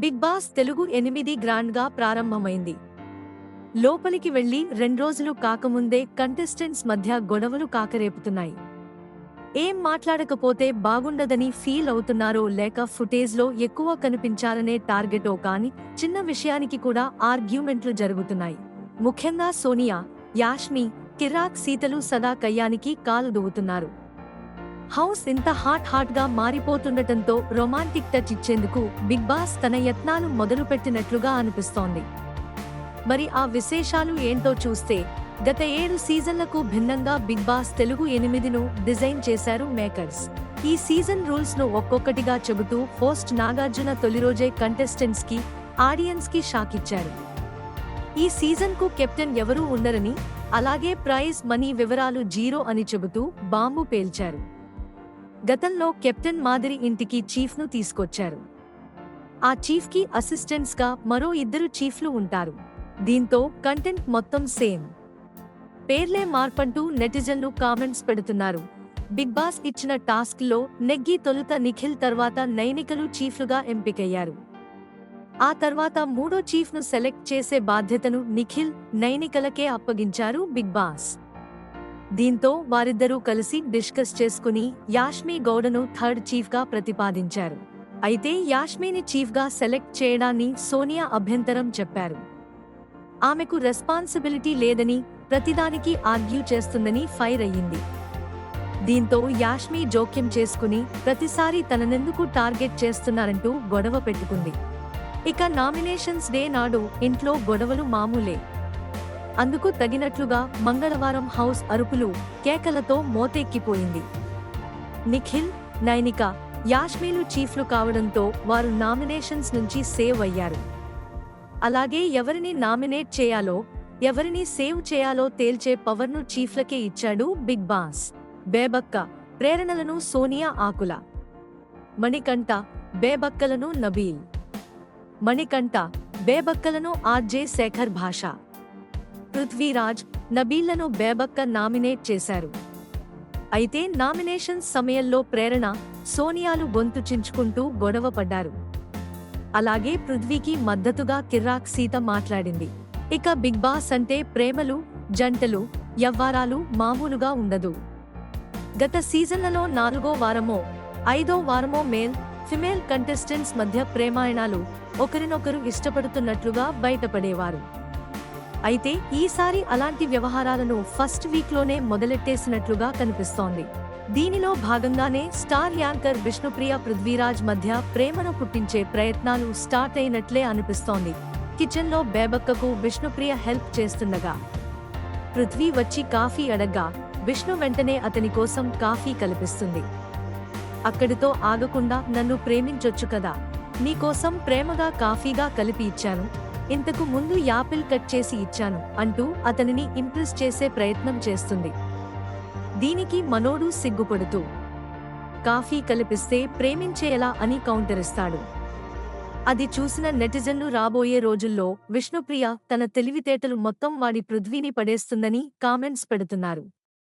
Big boss Telugu ఎనిమిది గ్రాండ్గా ప్రారంభమైంది. లోపలికి వెళ్ళి రెండ్రోజులు కాకముందే కంటెస్టెంట్స్ మధ్య గొడవలు కాకరేపుతున్నాయి. ఏం మాట్లాడకపోతే బాగుండదని ఫీల్ అవుతున్నారో లేక ఫుటేజ్లో ఎక్కువ కనిపించాలనే టార్గెటో కాని చిన్న విషయానికి కూడా ఆర్గ్యుమెంట్లు జరుగుతున్నాయి. ముఖ్యంగా సోనియా యాష్మి కిరాక్ సీతలు సదా కయ్యానికి కాలు దువ్వుతున్నారు హౌస్ ఇంత హాట్ హాట్గా మారిపోతుండటంతో రొమాంటిక్ టచ్ ఇచ్చేందుకు బిగ్ బాస్ తన యత్నాలు మొదలుపెట్టినట్లుగా అనిపిస్తోంది. మరి ఆ విశేషాలు ఏంటో చూస్తే గత ఏడు సీజన్లకు భిన్నంగా బిగ్ బాస్ తెలుగు ఎనిమిదిను డిజైన్ చేశారు మేకర్స్. ఈ సీజన్ రూల్స్ను ఒక్కొక్కటిగా చెబుతూ హోస్ట్ నాగార్జున తొలి రోజే కంటెస్టెంట్స్కి ఆడియన్స్కి షాక్ ఇచ్చారు. ఈ సీజన్కు కెప్టెన్ ఎవరూ ఉండరని అలాగే ప్రైజ్ మనీ వివరాలు జీరో అని చెబుతూ బాంబు పేల్చారు. గతంలో కెప్టెన్ మాదిరి ఇంటికి చీఫ్ను తీసుకొచ్చారు. ఆ చీఫ్కి అసిస్టెంట్స్గా మరో ఇద్దరు చీఫ్లు ఉంటారు. దీంతో కంటెంట్ మొత్తం సేమ్. పేర్లే మార్పంటూ నెటిజన్లు కామెంట్స్ పెడుతున్నారు. బిగ్ బాస్ ఇచ్చిన టాస్క్లో నెగ్గి తొలుత నిఖిల్ తర్వాత నైనికలు చీఫ్లుగా ఎంపికయ్యారు. ఆ తర్వాత మూడో చీఫ్ను సెలెక్ట్ చేసే బాధ్యతను నిఖిల్ నైనికలకే అప్పగించారు బిగ్ బాస్. దీంతో వారిద్దరూ కలిసి డిస్కస్ చేసుకుని యాష్మి గౌడను థర్డ్ చీఫ్గా ప్రతిపాదించారు. అయితే యాష్మిని చీఫ్గా సెలెక్ట్ చేయడాన్ని సోనియా అభ్యంతరం చెప్పారు. ఆమెకు రెస్పాన్సిబిలిటీ లేదని ప్రతిదానికి ఆర్గ్యూ చేస్తుందని ఫైర్ అయ్యింది. దీంతో యాష్మి జోక్యం చేసుకుని ప్రతిసారి తననెందుకు టార్గెట్ చేస్తున్నారంటూ గొడవ పెట్టుకుంది. ఇక నామినేషన్స్ డే నాడు ఇంట్లో గొడవలు మామూలే. అందుకు తగినట్లుగా మంగళవారం హౌస్ అరుపులు కేకలతో మోతెక్కిపోయింది. నిఖిల్ నైనిక యాష్మీలు చీఫ్లు కావడంతో వారు నామినేషన్స్ నుంచి సేవ్ అయ్యారు. అలాగే ఎవరిని నామినేట్ చేయాలో ఎవరిని సేవ్ చేయాలో తేల్చే పవర్ను చీఫ్లకే ఇచ్చాడు బిగ్ బాస్. బేబక్క ప్రేరణలను సోనియా ఆకుల. మణికంఠ బేబక్కలను నబీల్. మణికంఠ బేబక్కలను ఆర్జే శేఖర్ భాష. పృథ్వీరాజ్ నబీళ్ళను బేబక్క నామినేట్ చేశారు. అయితే నామినేషన్ సమయంలో ప్రేరణ సోనియాలు గొంతు చించుకుంటూ గొడవ పడ్డారు. అలాగే పృథ్వీకి మద్దతుగా కిర్రాక్ సీత మాట్లాడింది. ఇక బిగ్ బాస్ అంటే ప్రేమలు జంటలు యవ్వారాలు మామూలుగా ఉండదు. గత సీజన్లలో నాలుగో వారమో ఐదో వారమో మేల్ ఫిమేల్ కంటెస్టెంట్స్ మధ్య ప్రేమాయణాలు ఒకరినొకరు ఇష్టపడుతున్నట్లుగా బయటపడేవారు. అయితే ఈసారి అలాంటి వ్యవహారాలను ఫస్ట్ వీక్లోనే మొదలెట్టేసినట్లుగా కనిపిస్తోంది. దీనిలో భాగంగానే స్టార్ యాంకర్ విష్ణుప్రియ పృథ్వీరాజ్ మధ్య ప్రేమను పుట్టించే ప్రయత్నాలు స్టార్ట్ అయినట్లే అనిపిస్తోంది. కిచెన్లో బేబక్కకు విష్ణుప్రియ హెల్ప్ చేస్తుండగా పృథ్వీ వచ్చి కాఫీ అడగ్గా విష్ణు వెంటనే అతని కోసం కాఫీ కల్పిస్తుంది. అక్కడితో ఆగకుండా నన్ను ప్రేమించొచ్చు కదా నీకోసం ప్రేమగా కాఫీగా కలిపి ఇచ్చాను. ఇంతకు ముందు యాపిల్ కట్ చేసి ఇచ్చాను అంటూ అతనిని ఇంప్రెస్ చేసే ప్రయత్నం చేస్తుంది. దీనికి మనోడు సిగ్గుపడుతూ కాఫీ కలిపిస్తే ప్రేమించేలా అని కౌంటరిస్తాడు అది చూసిన నెటిజన్లు రాబోయే రోజుల్లో విష్ణుప్రియ తన తెలివితేటలు మొత్తం వాడి పృథ్వీని పడేస్తుందని కామెంట్స్ పెడుతున్నారు.